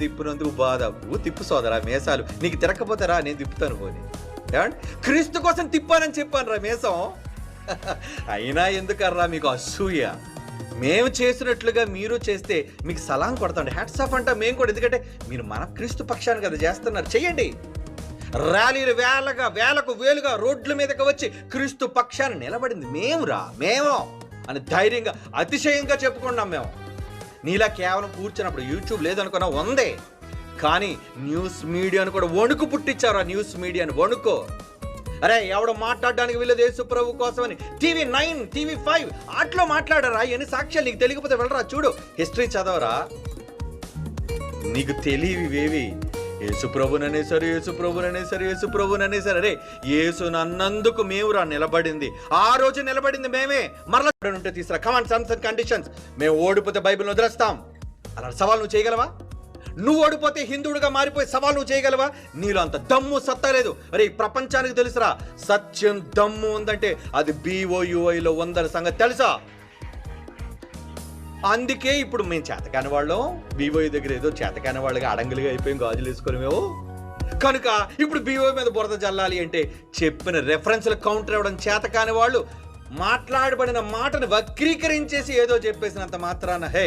తిప్పినందుకు బాధ ఊ తిప్పు సోదరా మేసాలు. నీకు తిరగకపోతారా నేను తిప్పుతాను పోని. క్రీస్తు కోసం తిప్పానని చెప్పాను రా మేసం. అయినా ఎందుకర్రా మీకు అసూయ? మేము చేసినట్లుగా మీరు చేస్తే మీకు సలాం కొడతాండి హ్యాట్స్ ఆఫ్ అంటా మేము కూడా. ఎందుకంటే మీరు మన క్రీస్తు పక్షాన్ని కదా చేస్తున్నారు. చెయ్యండి. ర్యాలీలు వేలగా వేలకు వేలుగా రోడ్ల మీదకి వచ్చి క్రీస్తు పక్షాన్ని నిలబడింది. మేమురా మేము అని ధైర్యంగా అతిశయంగా చెప్పుకున్నాం మేము. నీలా కేవలం కూర్చున్నప్పుడు యూట్యూబ్ లేదనుకున్నా ఉందే కానీ న్యూస్ మీడియాను కూడా వణుకు పుట్టించారు ఆ న్యూస్ మీడియాను వణుకో. అరే ఎవడో మాట్లాడడానికి వీళ్ళది దేశప్రభు కోసమని. టీవీ నైన్ టీవీ ఫైవ్ అట్లో మాట్లాడరా? ఎన్ని సాక్ష్యాలు నీకు తెలియకపోతే వెళ్ళరా చూడు. హిస్టరీ చదవరా? నీకు తెలియవేవి యేసు ప్రభుననే సరే యేసు ప్రభుననే సరే యేసు సరే అరే యేసు నన్నందుకు మేమురా నిలబడింది. ఆ రోజు నిలబడింది మేమే. మరలా ఉంటే తీసుకురా కమాండ్ సమ్స్ అండ్ కండిషన్స్ మేము ఓడిపోతే బైబిల్ వదిలేస్తాం. అలా సవాల్ నువ్వు చేయగలవా? నువ్వు ఓడిపోతే హిందువుడిగా మారిపోయి సవాల్ నువ్వు చేయగలవా? నీలో అంత దమ్ము సత్తా లేదు. అరే ప్రపంచానికి తెలుసురా. సత్యం దమ్ము ఉందంటే అది బీఓయుఐలో ఉందని సంగతి తెలుసా? అందుకే ఇప్పుడు మేము చేతకాని వాళ్ళం. బీవోయ్ దగ్గర ఏదో చేతకాని వాళ్ళగా అడంగులుగా అయిపోయి గాజులు వేసుకొని మేము కనుక ఇప్పుడు బీఓ మీద బురద చల్లాలి అంటే చెప్పిన రెఫరెన్స్లు కౌంటర్ ఇవ్వడం చేతకాని వాళ్ళు మాట్లాడబడిన మాటను వక్రీకరించేసి ఏదో చెప్పేసినంత మాత్రాన hey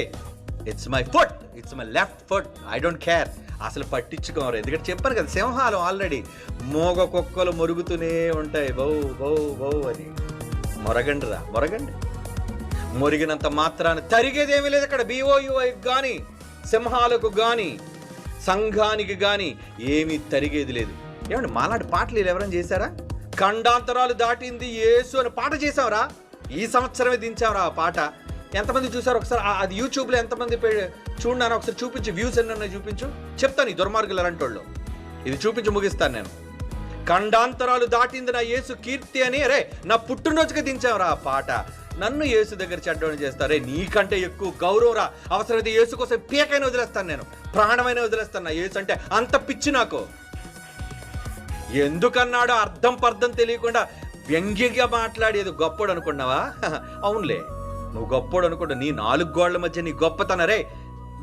it's my foot it's my left foot I don't care అసలు పట్టించుకోరు. ఎందుకంటే చెప్పాను కదా సింహాలు ఆల్రెడీ మోగ కుక్కలు మొరుగుతూనే ఉంటాయి. బౌ బౌ బౌ అని. మొరగండి రా మొరగండి. మురిగినంత మాత్రాన తరిగేదేమీ లేదు అక్కడ. బీఓయుఐ కానీ సింహాలకు కానీ సంఘానికి కానీ ఏమీ తరిగేది లేదు. ఏమండి మాలాంటి పాటలు ఎవరైనా చేశారా? ఖండాంతరాలు దాటింది యేసు అని పాట చేసావురా ఈ సంవత్సరమే దించావురా ఆ పాట. ఎంతమంది చూసారు ఒకసారి అది యూట్యూబ్లో ఎంతమంది పె- చూడన్నాను ఒకసారి చూపించు. వ్యూస్ ఎన్నో చూపించు. చెప్తాను ఈ దుర్మార్గులు అలాంటోళ్ళు ఇది చూపించి ముగిస్తాను నేను. ఖండాంతరాలు దాటింది నా యేసు కీర్తి అని అరే నా పుట్టినరోజుకి దించావురా ఆ పాట. నన్ను యేసు దగ్గర చెడ్డోని చేస్తారే? నీకంటే ఎక్కువ గౌరవరా? అవసరమైతే యేసు కోసం పీకైన వదిలేస్తాను నేను. ప్రాణమైన వదిలేస్తాను. నా యేసు అంటే అంత పిచ్చి నాకు. ఎందుకన్నాడో అర్థం పర్థం తెలియకుండా వ్యంగ్యంగా మాట్లాడేది గొప్పడు అనుకున్నావా? అవునులే. నువ్వు గొప్పడు అనుకుంటా నీ నాలుగు గోళ్ళ మధ్య నీ గొప్పతనరే.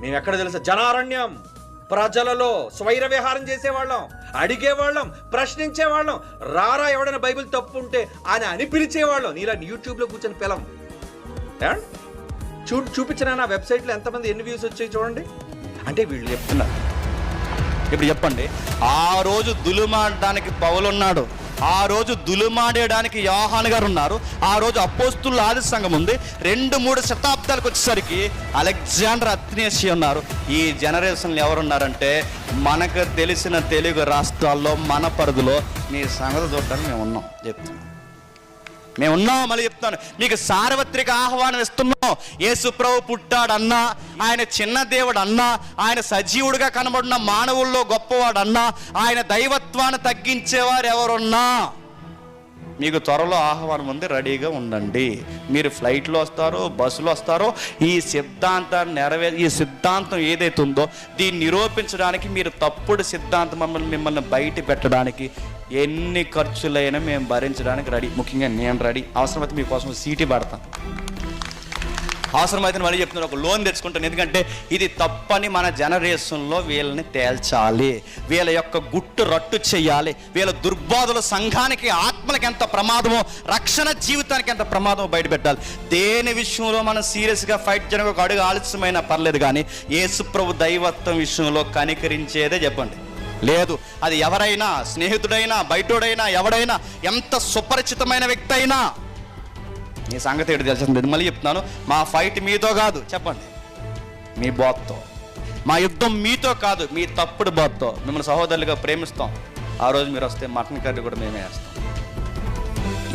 మేము ఎక్కడ తెలుసా? జనారణ్యం. ప్రజలలో స్వైర విహారం చేసేవాళ్ళం. అడిగేవాళ్ళం ప్రశ్నించేవాళ్ళం రారా ఎవడైనా బైబిల్ తప్పు ఉంటే అని అని పిలిచేవాళ్ళం. నీలా యూట్యూబ్లో కూర్చొని పిలం. చూ చూపించిన నా వెబ్సైట్లో ఎంతమంది ఎన్ని వ్యూస్ వచ్చాయి చూడండి. అంటే వీళ్ళు చెప్తున్నారు. ఇప్పుడు చెప్పండి. ఆ రోజు దులుమాడడానికి పౌలున్నాడు. ఆ రోజు దులుమాడేయడానికి యోహాన్ గారు ఉన్నారు. ఆ రోజు అపోస్తుల ఆది సంఘం ఉంది. రెండు మూడు శతాబ్దాలకు వచ్చేసరికి అలెగ్జాండర్ అత్నేసి ఉన్నారు. ఈ జనరేషన్లు ఎవరున్నారంటే మనకు తెలిసిన తెలుగు రాష్ట్రాల్లో మన పరిధిలో మీ సంగతి చూడడానికి మేము ఉన్నాం. చెప్తున్నాం మేము ఉన్నాం మళ్ళీ చెప్తాను. మీకు సార్వత్రిక ఆహ్వానం ఇస్తున్నాం. యేసు ప్రభు పుట్టాడన్నా ఆయన చిన్న దేవుడు అన్నా ఆయన సజీవుడిగా కనబడిన మానవుల్లో గొప్పవాడు అన్నా ఆయన దైవత్వాన్ని తగ్గించేవారు ఎవరున్నా మీకు త్వరలో ఆహ్వానం ఉంది రెడీగా ఉండండి. మీరు ఫ్లైట్లో వస్తారో బస్సులో వస్తారో ఈ సిద్ధాంతాన్ని నెరవే ఈ సిద్ధాంతం ఏదైతే ఉందో దీన్ని నిరూపించడానికి మీరు తప్పుడు సిద్ధాంతం మమ్మల్ని మిమ్మల్ని బయట పెట్టడానికి ఎన్ని ఖర్చులైనా మేము భరించడానికి రెడీ. ముఖ్యంగా నేను రెడీ. అవసరమైతే మీకోసం సీటీ పడతాను అవసరమైతే మళ్ళీ చెప్తున్నారు ఒక లోన్ తెచ్చుకుంటాను. ఎందుకంటే ఇది తప్పని మన జనరేషన్లో వీళ్ళని తేల్చాలి. వీళ్ళ యొక్క గుట్టు రట్టు చేయాలి. వీళ్ళ దుర్బాధుల సంఘానికి ఆత్మలకి ఎంత ప్రమాదమో రక్షణ జీవితానికి ఎంత ప్రమాదమో బయటపెట్టాలి దేని విషయంలో మనం సీరియస్గా ఫైట్ చేయడానికి ఒక అడుగు ఆలస్యమైనా పర్లేదు కానీ యేసుప్రభు దైవత్వం విషయంలో కనికరించేదే చెప్పండి. లేదు అది ఎవరైనా స్నేహితుడైనా బయటోడైనా ఎవడైనా ఎంత సుపరిచితమైన వ్యక్తి అయినా నీ సంగతి ఏంటి తెలిసింది మళ్ళీ చెప్తున్నాను మా ఫైట్ మీతో కాదు చెప్పండి. మీ బాత్తో మా యుద్ధం మీతో కాదు మీ తప్పుడు బాత్తో మిమ్మల్ని సహోదరులుగా ప్రేమిస్తాం. ఆ రోజు మీరు వస్తే మటన్ కర్రీ కూడా మేమే వేస్తాం.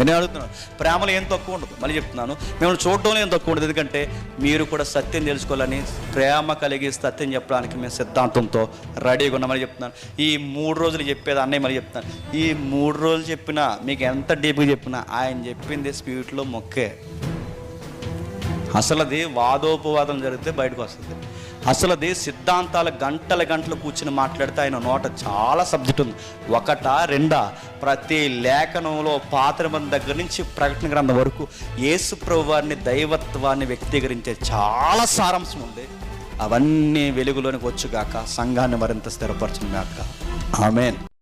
నేను అడుగుతున్నాను ప్రేమలో ఏం తక్కువ ఉండదు. మళ్ళీ చెప్తున్నాను. మిమ్మల్ని చూడడంలో ఏం తక్కువ ఉండదు. ఎందుకంటే మీరు కూడా సత్యం తెలుసుకోవాలని ప్రేమ కలిగి సత్యం చెప్పడానికి మేము సిద్ధాంతంతో రెడీగా ఉన్నామని చెప్తున్నాను. ఈ మూడు రోజులు చెప్పేది అన్నయ్య మళ్ళీ చెప్తున్నాను. ఈ మూడు రోజులు చెప్పినా మీకు ఎంత డీప్గా చెప్పినా ఆయన చెప్పింది స్పీడ్లో మొక్కే. అసలు అది వాదోపవాదం జరిగితే బయటకు వస్తుంది. అసలు అదే సిద్ధాంతాలు గంటల గంటలు కూర్చుని మాట్లాడితే ఆయన నోట చాలా సబ్జెక్ట్ ఉంది. ఒకట రెండా ప్రతి లేఖనంలో పాత్రబంధ దగ్గర నుంచి ప్రకటన గ్రంథం వరకు యేసు వారిని దైవత్వాన్ని వ్యక్తీకరించే చాలా సారాంశం ఉంది. అవన్నీ వెలుగులోనికి వచ్చుగాక సంఘాన్ని మరింత స్థిరపరచుగాక ఆమెన్.